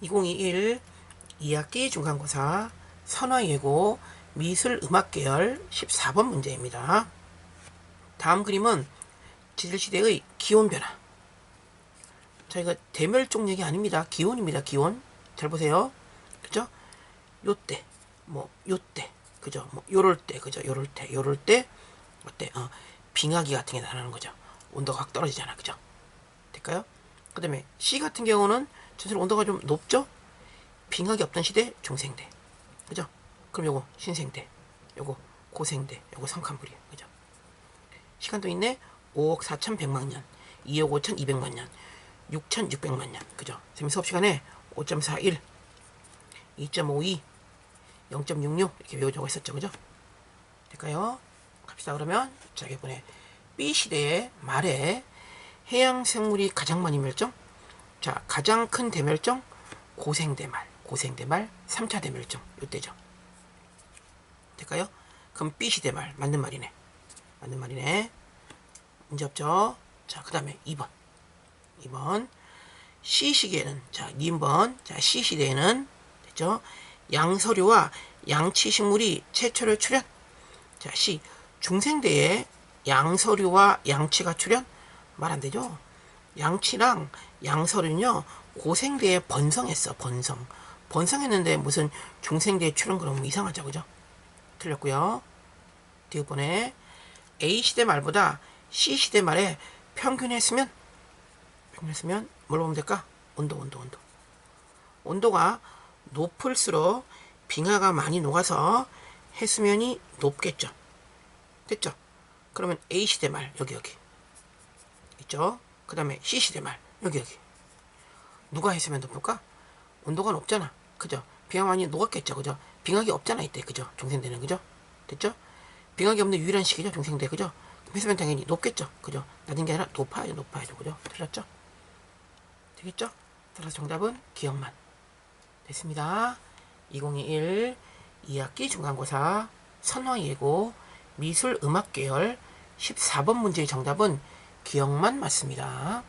2021 2학기 중간고사 선화예고 미술음악계열 14번 문제입니다. 다음 그림은 지질시대의 기온변화. 자, 이거 대멸종 얘기 아닙니다. 기온입니다. 기온. 잘 보세요. 그죠? 요때, 뭐, 요때, 그죠? 뭐, 요럴 때, 그죠? 요럴 때, 요럴 때, 어때? 어, 빙하기 같은 게 나타나는 거죠. 온도가 확 떨어지잖아. 그죠? 될까요? 그 다음에 C 같은 경우는 전체로 온도가 좀 높죠? 빙하기 없던 시대 중생대. 그죠? 그럼 요거 신생대. 요거 고생대. 요거 성칸불이에요. 그죠? 시간도 있네. 5억 4,100만 년, 2억 5,200만 년, 6,600만 년. 그죠? 선생님 수업 시간에 5.41, 2.52, 0.66 이렇게 외우자고 했었죠. 그죠? 될까요? 갑시다. 그러면 자, 이번에 B 시대의 말에 해양 생물이 가장 많이 멸종. 자, 가장 큰 대멸종 고생대말, 고생대말, 3차 대멸종 이때죠. 될까요? 그럼 B 시대말 맞는 말이네. 맞는 말이네. 문제 없죠? 자, 그 다음에 2번. 2번. C 시기에는, 자, 2번. 자, C 시대에는, 됐죠? 양서류와 양치식물이 최초로 출현. 자, C. 중생대에 양서류와 양치가 출현? 말 안 되죠? 양치랑 양서류는요, 고생대에 번성했어, 번성. 번성했는데 무슨 중생대에 출현 그러면 이상하죠, 그죠? 틀렸고요. 뒤번에 A 시대 말보다 C 시대 말에 평균했으면 평균했으면 뭘 보면 될까? 온도, 온도, 온도. 온도가 높을수록 빙하가 많이 녹아서 해수면이 높겠죠. 됐죠? 그러면 A 시대 말 여기 여기 있죠? 그 다음에 C 시대 말 여기 여기 누가 해수면 높을까? 온도가 높잖아. 그죠? 빙하 많이 녹았겠죠. 그죠? 빙하기 없잖아 이때. 그죠? 중생대는 그죠? 됐죠? 빙하기 없는 유일한 시기죠. 중생대. 그죠? 해수면 당연히 높겠죠. 그죠? 낮은 게 아니라 높아야죠. 높아야죠. 그죠? 틀렸죠? 되겠죠? 따라서 정답은 기억만. 됐습니다. 2021 2학기 중간고사 선화예고 미술음악 계열 14번 문제의 정답은 기억만 맞습니다.